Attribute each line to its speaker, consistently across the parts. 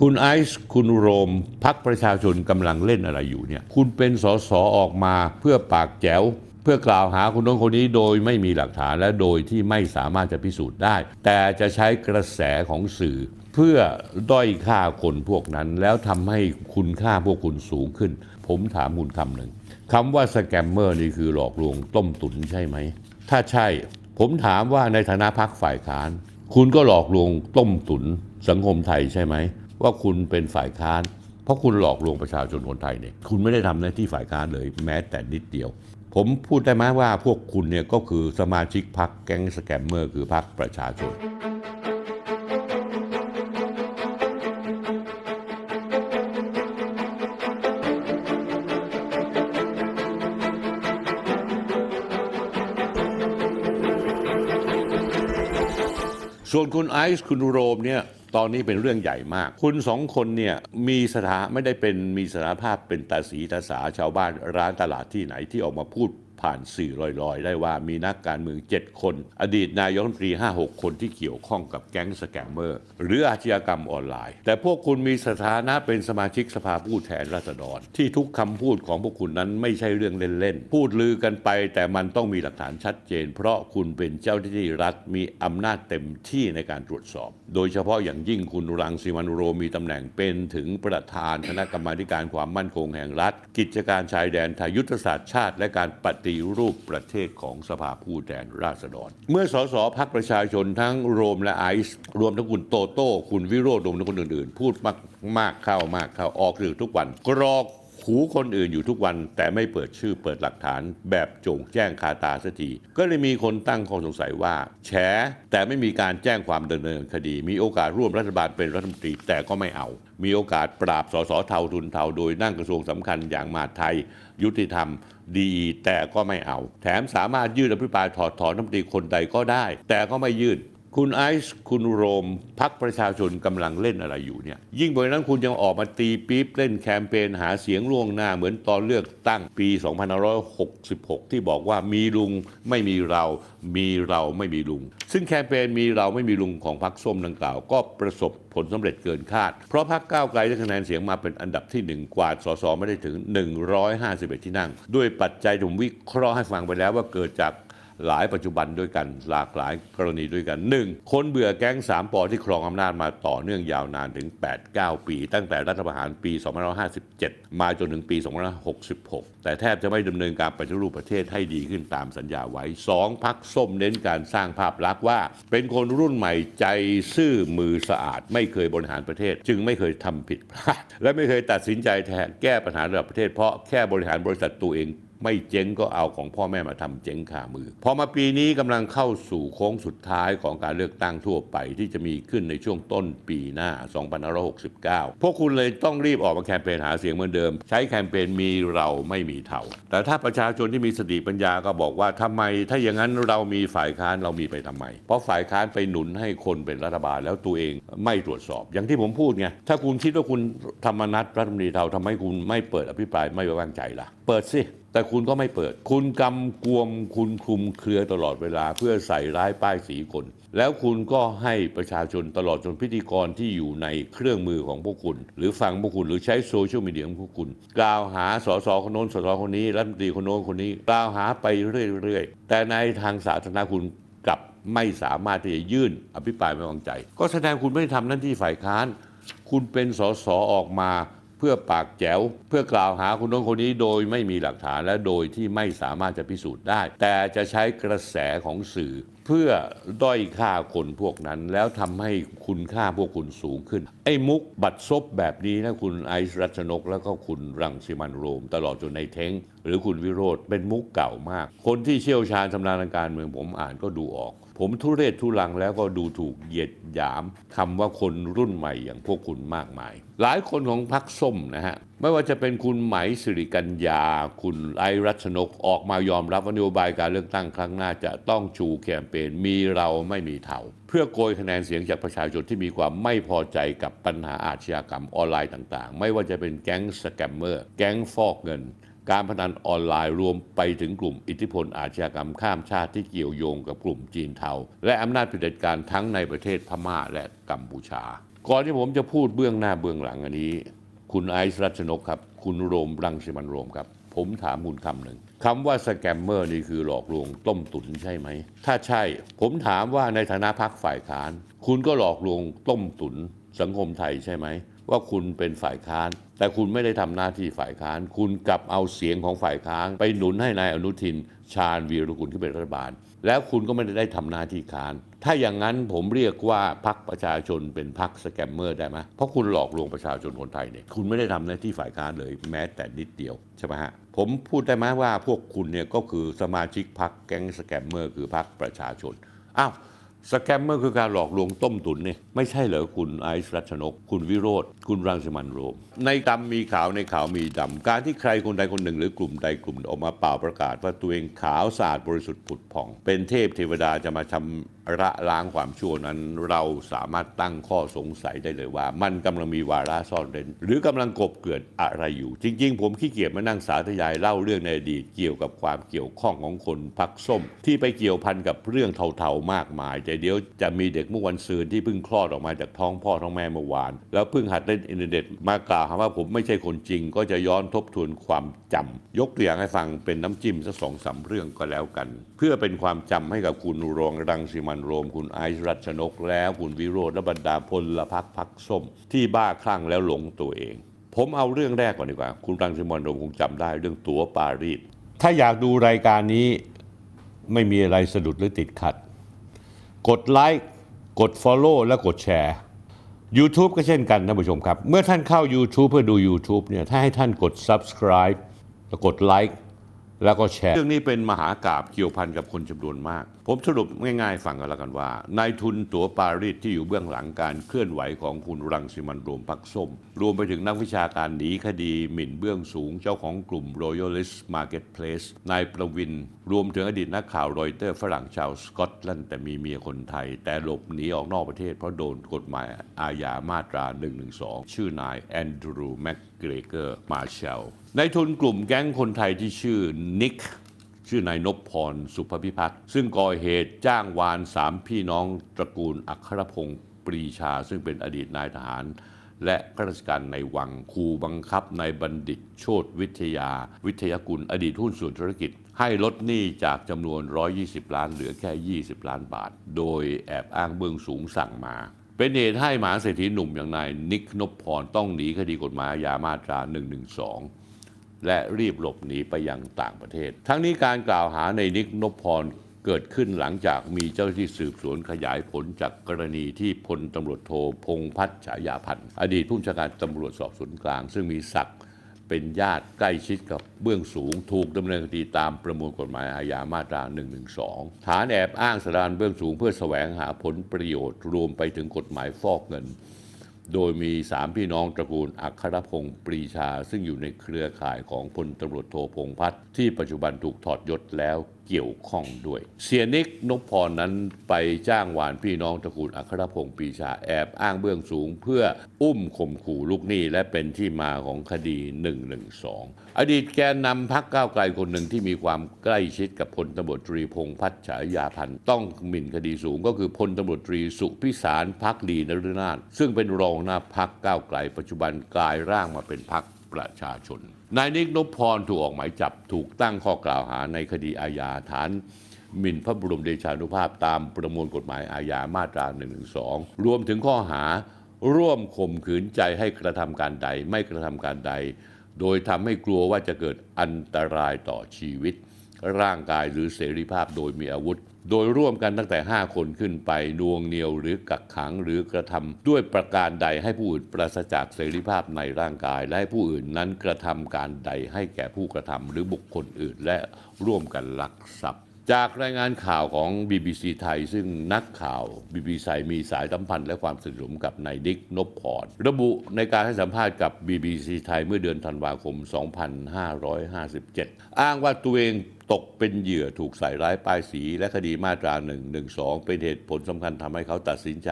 Speaker 1: คุณไอซ์คุณโรมพักประชาชนกำลังเล่นอะไรอยู่เนี่ย คุณเป็นสสออกมาเพื่อปากแจ๋ว เพื่อกล่าวหาคนโน้นคนนี้โดยไม่มีหลักฐานและโดยที่ไม่สามารถจะพิสูจน์ได้ แต่จะใช้กระแสของสื่อ เพื่อด้อยค่าคนพวกนั้น แล้วทำให้คุณค่าพวกคุณสูงขึ้น ผมถามคุณคำหนึ่งคำว่าสแกมเมอร์นี่คือหลอกลวงต้มตุ๋นใช่ไหม ถ้าใช่ ผมถามว่าในฐานะพักฝ่ายค้าน คุณก็หลอกลวงต้มตุ๋นสังคมไทยใช่ไหม ว่าคุณเป็นฝ่ายค้าน เพราะคุณหลอกลวงประชาชนคนไทยเนี่ยคุณไม่ได้ทำหน้าที่ฝ่ายค้านเลยแม้แต่นิดเดียว ผมพูดได้ไหมว่าพวกคุณเนี่ยก็คือสมาชิกพักแก๊งสแกมเมอร์คือพักประชาชนส่วนคุณไอซ์คุณโรมเนี่ย ตอนนี้เป็นเรื่องใหญ่มาก คุณสองคนเนี่ยมีสถาไม่ได้เป็นมีสถานภาพเป็นตาสีตาสาชาวบ้านร้านตลาดที่ไหนที่ออกมาพูด ผ่านสื่อลอยๆ ได้ว่ามีนักการเมือง 7 คน อดีตนายกรัฐมนตรี 5-6 คนที่เกี่ยวข้องกับแก๊งสแกมเมอร์ หรืออาชญากรรมออนไลน์ แต่พวกคุณมีสถานะเป็นสมาชิกสภาผู้แทนราษฎร ที่ทุกคำพูดของพวกคุณนั้นไม่ใช่เรื่องเล่นๆ พูดลือกันไป แต่มันต้องมีหลักฐานชัดเจน เพราะคุณเป็นเจ้าหน้าที่รัฐมีอำนาจเต็มที่ในการตรวจสอบ โดยเฉพาะอย่างยิ่งคุณรังสิมันโรมีตำแหน่งเป็นถึงประธานคณะกรรมาการความมั่นคงแห่งรัฐ กิจการชายแดนไทยยุทธศาสตร์ชาติ และการปฏิรูปประเทศของสภาผู้แทนราษฎร เมื่อสสพักประชาชนทั้งโรมและไอซ์รวมทั้งคุณโตโต้คุณวิโรดรวมทั้งคนอื่นๆ พูดมากมากเข้ามากเข้าออกสื่อทุกวันกรอก หูคนอื่นอยู่ทุกวันแต่ไม่เปิดชื่อเปิดหลักฐานแบบโจงแจ้งคาตาสักทีก็เลยมีคนตั้งข้อสงสัยว่า แฉแต่ไม่มีการแจ้งความดำเนินคดี มีโอกาสร่วมรัฐบาลเป็นรัฐมนตรีแต่ก็ไม่เอา มีโอกาสปราบสสเทาทุนเทาโดยนั่งกระทรวงสำคัญอย่างมหาไทย ยุติธรรมดีแต่ก็ไม่เอา แถมสามารถยื่นอภิปรายถอดถอนรัฐมนตรีคนใดก็ได้ แต่ก็ไม่ยื่น คุณไอซ์คุณโรมพักประชาชนกำลังเล่นอะไรอยู่เนี่ย ยิ่งไปกว่านั้นคุณยังออกมาตีปี๊บเล่นแคมเปญหาเสียงล่วงหน้าเหมือนตอนเลือกตั้งปี 2566 ที่บอกว่ามีลุงไม่มีเรา มีเราไม่มีลุง ซึ่งแคมเปญมีเราไม่มีลุงของพรรคส้มดังกล่าว ก็ประสบผลสำเร็จเกินคาด เพราะพรรคก้าวไกลได้คะแนนเสียงมาเป็นอันดับที่หนึ่งกวาดสสไม่ได้ถึง 151 ที่นั่ง ด้วยปัจจัยที่ผมวิเคราะห์ให้ฟังไปแล้วว่าเกิดจาก หลายปัจจุบันด้วยกัน หลากหลายกรณีด้วยกัน 1. คนเบื่อแก๊ง3ปอที่ครองอำนาจมาต่อเนื่องยาวนานถึง 8-9 ปี ตั้งแต่รัฐประหารปี 2557 มาจนถึงปี 2566 แต่แทบจะไม่ดำเนินการปฏิรูปประเทศให้ดีขึ้นตามสัญญาไว้ 2. พักส้มเน้นการสร้างภาพลักษณ์ว่า เป็นคนรุ่นใหม่ใจซื่อมือสะอาด ไม่เคยบริหารประเทศ จึงไม่เคยทำผิดพลาดและไม่เคยตัดสินใจแทนแก้ปัญหาระดับประเทศเพราะแค่บริหารบริษัทตัวเอง ไม่เจ๊งก็เอาของพ่อแม่มาทำเจ๊งขามือ พอมาปีนี้กำลังเข้าสู่โค้งสุดท้ายของการเลือกตั้งทั่วไปที่จะมีขึ้นในช่วงต้นปีหน้า 2569 พวกคุณเลยต้องรีบออกมาแคมเปญหาเสียงเหมือนเดิม ใช้แคมเปญมีเราไม่มีเท่าแต่ถ้าประชาชนที่มีสติปัญญาก็บอกว่าทำไม ถ้าอย่างนั้นเรามีฝ่ายค้านเรามีไปทำไม เพราะฝ่ายค้านไปหนุนให้คนเป็นรัฐบาลแล้วตัวเองไม่ตรวจสอบ อย่างที่ผมพูดไงถ้าคุณคิดว่าคุณธรรมนัฐรัฐมนตรีเทาทำไมคุณไม่เปิดอภิปรายไม่ไว้วางใจล่ะ เปิดสิ แต่คุณก็ไม่เปิด คุณกำกวมคุณคลุมเครือตลอดเวลา เพื่อใส่ร้ายป้ายสีคน แล้วคุณก็ให้ประชาชนตลอดจนพิธีกรที่อยู่ในเครื่องมือของพวกคุณ หรือฟังพวกคุณหรือใช้โซเชียลมีเดียของพวกคุณ กล่าวหาสสคนโน้นสสคนนี้รัฐมนตรีคนโน้นคนนี้ กล่าวหาไปเรื่อยๆ แต่ในทางสาธารณะคุณกลับไม่สามารถที่จะยื่นอภิปรายไม่วางใจ ก็แสดงคุณไม่ได้ทำหน้าที่ฝ่ายค้าน คุณเป็นสสออกมา พื่อปากแจ๋ว เพื่อกล่าวหาคนโน้นคนนี้โดยไม่มีหลักฐานและโดยที่ไม่สามารถจะพิสูจน์ได้ แต่จะใช้กระแสของสื่อ เพื่อด้อยค่าคนพวกนั้น แล้วทำให้คุณค่าพวกคุณสูงขึ้น ไอ้มุกบัตรซบแบบนี้นะคุณไอซ์รัชนก แล้วก็คุณรังสิมันโรม ตลอดจนในเท้ง หรือคุณวิโรธเป็นมุกเก่ามาก คนที่เชี่ยวชาญชำนาญการเมืองผมอ่านก็ดูออก ผมทุเรศทุลังแล้วก็ดูถูกเหยียดหยามคำว่าคนรุ่นใหม่อย่างพวกคุณมากมาย หลายคนของพรรคส้มนะฮะ ไม่ว่าจะเป็นคุณไหมสิริกัญญา คุณไอรัชนกออกมายอมรับว่านโยบายการเลือกตั้งครั้งหน้าจะต้องชูแคมเปญมีเราไม่มีเท่า เพื่อโกยคะแนนเสียงจากประชาชนที่มีความไม่พอใจกับปัญหาอาชญากรรมออนไลน์ต่าง ๆ ไม่ว่าจะเป็นแก๊งสแกมเมอร์ แก๊งฟอกเงิน การพนันออนไลน์รวมไปถึงกลุ่มอิทธิพลอาชญากรรมข้ามชาติที่เกี่ยวโยงกับกลุ่มจีนเทา และอำนาจเผด็จการทั้งในประเทศพม่าและกัมพูชา ก่อนที่ผมจะพูดเบื้องหน้าเบื้องหลังอันนี้ คุณไอซ์รัชนกครับ คุณโรมรังสิมันโรมครับ ผมถามคุณคำหนึ่งคำว่าสแกมเมอร์นี่คือหลอกลวงต้มตุ๋นใช่ไหม ถ้าใช่ ผมถามว่าในฐานะพักฝ่ายค้าน คุณก็หลอกลวงต้มตุ๋นสังคมไทยใช่ไหมว่าคุณเป็นฝ่ายค้าน แต่คุณไม่ได้ทำหน้าที่ฝ่ายค้าน คุณกลับเอาเสียงของฝ่ายค้านไปหนุนให้นายอนุทิน ชาญวีรกุลขึ้นเป็นรัฐบาล แล้วคุณก็ไม่ได้ทำหน้าที่ค้าน ถ้าอย่างนั้นผมเรียกว่าพักประชาชนเป็นพักสแกมเมอร์ได้ไหมเพราะคุณหลอกลวงประชาชนคนไทยเนี่ยคุณไม่ได้ทำหน้าที่ฝ่ายค้านเลยแม้แต่นิดเดียวใช่ไหมฮะผมพูดได้ไหมว่าพวกคุณเนี่ยก็คือสมาชิกพักแก๊งสแกมเมอร์คือพักประชาชนอ้าว สแกมเมอร์คือการหลอกลวงต้มตุ๋นเนี่ยไม่ใช่เหรอคุณไอซ์รัชนก คุณวิโรธคุณรังสิมันโรม ในดำมีขาวในขาวมีดำ การที่ใครคนใดคนหนึ่ง หรือกลุ่มใดกลุ่มออกมาเป่าประกาศ ว่าตัวเองขาวสะอาดบริสุทธิ์ผุดผ่อง เป็นเทพเทวดาจะมาทำระล้างความชั่วนั้น เราสามารถตั้งข้อสงสัยได้เลยว่า มันกำลังมีวาระซ่อนเร้นหรือกำลังกบเกลื่อะไรอยู่ จริง ๆ ผมขี้เกียจมานั่งสาธยายเล่าเรื่องในอดีตเกี่ยวกับความเกี่ยวข้องของคนพักส้ม ที่ไปเกี่ยวพันกับเรื่องเทาๆมากมายแต่เดี๋ยวจะมีเด็กเมื่อวันซืนที่เพิ่งคลอดออกมาจากท้องพ่อท้องแม่เมื่อวาน แล้วเพิ่งหัดเล่นอินเทอร์เน็ตมากล่าวหาว่าผมไม่ใช่คนจริง ก็จะย้อนทบทวนความจำยกตัวอย่างให้ฟังเป็นน้ำจิ้มสักสองสามเรื่องก็แล้วกัน เพื่อเป็นความจำให้กับคุณรองรังสิมนโรม คุณไอซ์รัชนกแล้ว คุณวิโรธและบรรดาพลพักพักส้ม ที่บ้าคลั่งแล้วหลงตัวเอง ผมเอาเรื่องแรกก่อนดีกว่า คุณรังสิมันต์โรมคงจำได้เรื่องตั๋วปารีสถ้าอยากดูรายการนี้ไม่มีอะไรสะดุดหรือติดขัด กดไลค์กด Follow และกดแชร์ YouTube ก็เช่นกันท่านผู้ชมครับ เมื่อท่านเข้า YouTube เพื่อดู YouTube เนี่ยถ้าให้ท่านกด Subscribe แล้วกดไลค์ แล้วก็แชร์ เรื่องนี้เป็นมหากราบเกี่ยวพันกับคนจำนวนมาก ผมสรุปง่ายๆ ฟังกันแล้วกันว่านายทุนตั๋วปารีสที่อยู่เบื้องหลังการเคลื่อนไหวของคุณรังสิมันโรมพักส้ม รวมไปถึงนักวิชาการหนีคดีหมิ่นเบื้องสูงเจ้าของกลุ่ม Royalist Marketplace นายประวินรวมถึงอดีตนักข่าวรอยเตอร์ฝรั่งชาวสกอตแลนด์แต่มีเมียคนไทย แต่หลบหนีออกนอกประเทศเพราะโดนกฎหมายอาญามาตรา 112 ชื่อนายแอนดรูว์แมคเกรเกอร์มาเชลในทุนกลุ่มแก๊งคนไทยที่ชื่อนิกชื่อนายนพพรสุภพิพัฒน์ซึ่งก่อเหตุจ้างวานสามพี่น้องตระกูลอัครพงศ์ปรีชา ซึ่งเป็นอดีตนายทหาร และข้าราชการในวังคูบังคับนายบัณฑิตโชตวิทยา วิทยากุลอดีตหุ้นส่วนธุรกิจ ให้ลดหนี้จากจำนวน 120 ล้านเหลือแค่ 20 ล้านบาท โดยแอบอ้างเบื้องสูงสั่งมา เป็นเหตุให้หมหาเศรษฐีหนุ่มอย่างนายนิกนพพรต้องหนีคดีกฎหมายอามาตรา 112 และรีบหลบหนีไปยังต่างประเทศ ทั้งนี้การกล่าวหาในนิกนพพรเกิดขึ้นหลังจากมีเจ้าหน้าที่สืบสวนขยายผลจากกรณีที่พลตำรวจโทพงษ์พัฒน์ฉายาพันธ์อดีตผู้บัญชาการตำรวจสอบสวนกลาง ซึ่งมีศักดิ์ เป็นญาติใกล้ชิดกับเบื้องสูง ถูกดำเนินคดีตามประมวลกฎหมายอาญามาตรา 112 ฐานแอบอ้างสถานเบื้องสูงเพื่อแสวงหาผลประโยชน์รวมไปถึงกฎหมายฟอกเงิน โดยมีสามพี่น้องตระกูลอัครพงศ์ปรีชา ซึ่งอยู่ในเครือข่ายของพลตำรวจโทพงพัฒน์ที่ปัจจุบันถูกถอดยศแล้วเกี่ยวข้องด้วย เสียนิกนพพรนั้นไปจ้างวานพี่น้องตระกูลอัครพงศ์ปีชาแอบอ้างเบื้องสูง เพื่ออุ้มข่มขู่ลูกหนี้และเป็นที่มาของคดี 112 อดีตแกนนำพักก้าวไกลคนหนึ่งที่มีความใกล้ชิดกับพลตำรวจตรีพงษ์พัฒฉายาพันธ์ต้องหมิ่นคดีสูงก็คือพลตำรวจตรีสุพิสารพักดีนฤนาถซึ่งเป็นรองหน้าพักก้าวไกล ปัจจุบันกลายร่างมาเป็นพัก ประชาชน นายนิกนพพรถูกออกหมายจับถูกตั้งข้อกล่าวหาในคดีอาญาฐานหมิ่นพระบรมเดชานุภาพตามประมวลกฎหมายอาญามาตรา 112 รวมถึงข้อหาร่วมข่มขืนใจให้กระทำการใด ไม่กระทำการใด โดยทำให้กลัวว่าจะเกิดอันตรายต่อชีวิต ร่างกายหรือเสรีภาพโดยมีอาวุธ โดยร่วมกันตั้งแต่ 5 คนขึ้นไปนวงเหนียวหรือกักขังหรือกระทำด้วยประการใดให้ผู้อื่นปราศจากเสรีภาพในร่างกาย และให้ผู้อื่นนั้นกระทำการใดให้แก่ผู้กระทำหรือบุคคลอื่นและร่วมกันลักทรัพย์จากรายงานข่าวของ BBC ไทย ซึ่งนักข่าว BBC มีสายสัมพันธ์และความสนิทสนมกับนายดิกนพพรระบุในการให้สัมภาษณ์กับ BBC ไทยเมื่อเดือนธันวาคม 2557 อ้างว่าตัวเอง ตกเป็นเหยื่อถูกใส่ร้ายป้ายสี และคดีมาตรา1นึเป็นเหตุผลสำคัญทำให้เขาตัดสินใจ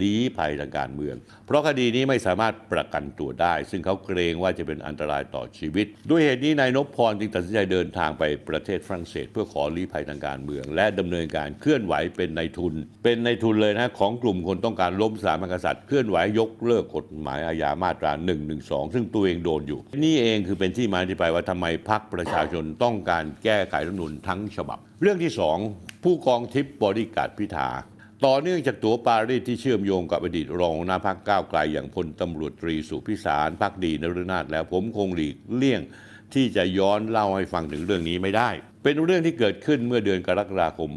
Speaker 1: ลี้ภัยทางการเมือง เพราะคดีนี้ไม่สามารถประกันตัวได้ ซึ่งเขาเกรงว่าจะเป็นอันตรายต่อชีวิต ด้วยเหตุนี้นายนพพรจึงตัดสินใจเดินทางไปประเทศฝรั่งเศส เพื่อขอลี้ภัยทางการเมือง และดำเนินการเคลื่อนไหวเป็นในายทุน เป็นในายทุนเลยนะของกลุ่มคนต้องการล้มสาบันกษัตริย์เคลื่อนไหวยกเลิกกฎหมายอาญามาตรา1นึซึ่งตัวเองโดนอยู่ นี่เองคือเป็นที่มาที่ไปว่าทำไมพรรคประชาชนต้องการแก้ไขรัฐมนูญทั้งฉบับ เรื่องที่สองผู้กองทิพย์บริการดพิธาต่อเนื่องจากตัวปารีสที่เชื่อมโยงกับอดีตรองหน้าพักก้าวไกลอย่างพลตำรวจตรีสุพิสารพักดีนฤนาถแล้วผมคงหลีกเลี่ยง ที่จะย้อนเล่าให้ฟังถึงเรื่องนี้ไม่ได้ เป็นเรื่องที่เกิดขึ้นเมื่อเดือนกรกฎาคม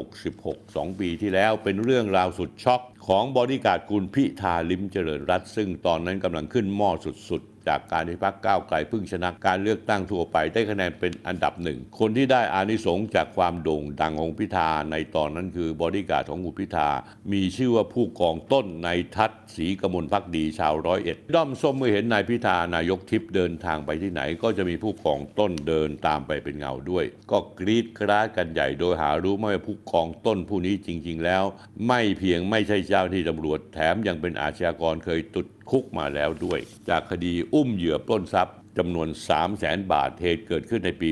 Speaker 1: 2566 2 ปีที่แล้วเป็นเรื่องราวสุดช็อก ของบอดี้การ์ดคุณพิธาลิมเจริญรัตน์ซึ่งตอนนั้นกำลังขึ้นหม้อสุดๆ จากการที่พรรคก้าวไกลพิ่งชนะการเลือกตั้งทั่วไปได้คะแนนเป็นอันดับหนึ่ง คนที่ได้อานิสงส์จากความโด่งดังของพิธาในตอนนั้นคือบอดี้การ์ดของคุณพิธา มีชื่อว่าผู้กองต้นในทัศศรีกมลพักดีชาวร้อยเอ็ดด้อมส้มเมื่อเห็นนายพิธานายกทิพย์เดินทางไปที่ไหน ก็จะมีผู้กองต้นเดินตามไปเป็นเงาด้วย ก็กรีดกราดกันใหญ่โดยหารู้ไม่ว่าผู้กองต้นผู้นี้จริง ๆ แล้ว ไม่เพียงไม่ใช่เจ้าที่ตำรวจแถมยังเป็นอาชญากรเคยตุดคุกมาแล้วด้วย จากคดีอุ้มเหยื่อปล้นทรัพย์จำนวน 3 0 0แสนบาทเหตุเกิดขึ้นในปี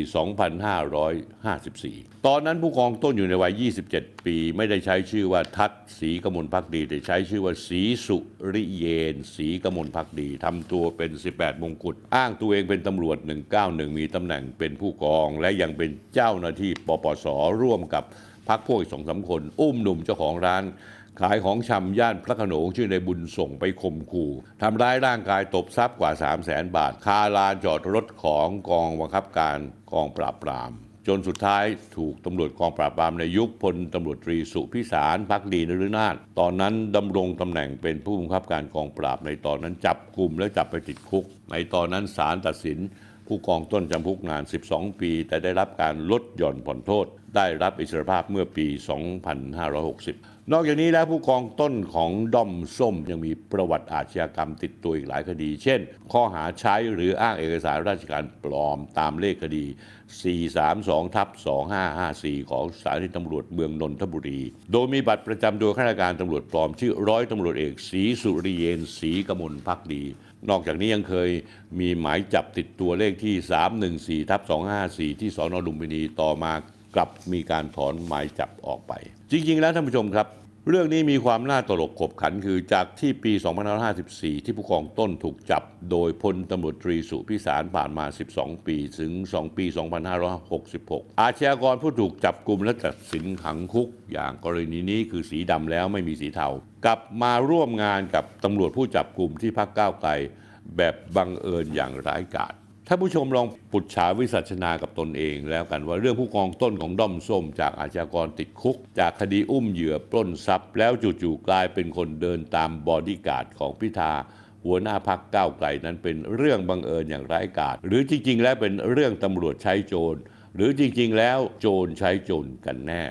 Speaker 1: 2554 ตอนนั้นผู้กองต้นอยู่ในวัย 27 ปี ไม่ได้ใช้ชื่อว่าทัศศรีกมลพักดี แต่ใช้ชื่อว่าศรีสุริเยนศรีกมลพักดีทำตัวเป็น 18 มงกุฎอ้างตัวเองเป็นตำรวจ 191 มีตำแหน่งเป็นผู้กอง และยังเป็นเจ้าหน้าที่ปปสร่วมกับพักพวกอีกสองสามคน อุ้มหนุ่มเจ้าของร้าน ขายของชำย่านพระขนงชื่อในบุญส่งไปข่มขู่ทำร้ายร่างกายตบทรัพย์กว่า 3 0 0แสนบาท คาลานจอดรถของกองบังคับการกองปราบปราม จนสุดท้ายถูกตำรวจกองปราบปรามในยุคพลตำรวจตรีสุพิสารพักดีนฤนาถตอนนั้นดำรงตำแหน่งเป็นผู้บังคับการกองปราบในตอนนั้นจับกลุ่มและจับไปติดคุก ในตอนนั้นศาลตัดสินผู้กองต้นจำคุกงาน 12 ปี แต่ได้รับการลดหย่อนผ่อนโทษ ได้รับอิสรภาพเมื่อปี 2560 นอกจากนี้แล้วผู้กองต้นของด้อมส้มยังมีประวัติอาชญากรรมติดตัวอีกหลายคดี เช่น ข้อหาใช้หรืออ้างเอกสารราชการปลอมตามเลขคดี 432ทับ2554 ของสถานีตำรวจเมืองนนทบุรี โดยมีบัตรประจำตัวข้าราชการตำรวจปลอม ชื่อร้อยตำรวจเอกศรีสุริเยนศรีกมลพักดี นอกจากนี้ยังเคยมีหมายจับติดตัวเลขที่ 314ทับ254 ที่สอนอลุมพินีต่อมากลับมีการถอนหมายจับออกไป จริง ๆ แล้วท่านผู้ชมครับ เรื่องนี้มีความน่าตลกขบขันคือจากที่ปี 2554 ที่ผู้กองต้นถูกจับ โดยพลตำรวจตรีสุพิสารผ่านมา 12 ปีถึง 2 ปี 2566 อาชญากรผู้ถูกจับกลุ่มและตัดสินขังคุก อย่างกรณีนี้คือสีดำแล้วไม่มีสีเทากลับมาร่วมงานกับตำรวจผู้จับกลุ่มที่พักก้าวไกลแบบบังเอิญอย่างร้ายกาจ ท่านผู้ชมลองปุจฉาวิสัชนากับตนเองแล้วกันว่าเรื่องผู้กองต้นของด้อมส้ม จากอาชญากรติดคุก จากคดีอุ้มเหยื่อปล้นทรัพย์ แล้วจู่ๆกลายเป็นคนเดินตามบอดี้การ์ดของพิธาหัวหน้าพักก้าวไกลนั้นเป็นเรื่องบังเอิญอย่างร้ายกาจหรือจริง ๆ แล้วเป็นเรื่องตำรวจใช้โจร หรือจริง ๆ แล้วโจรใช้โจรกันแน่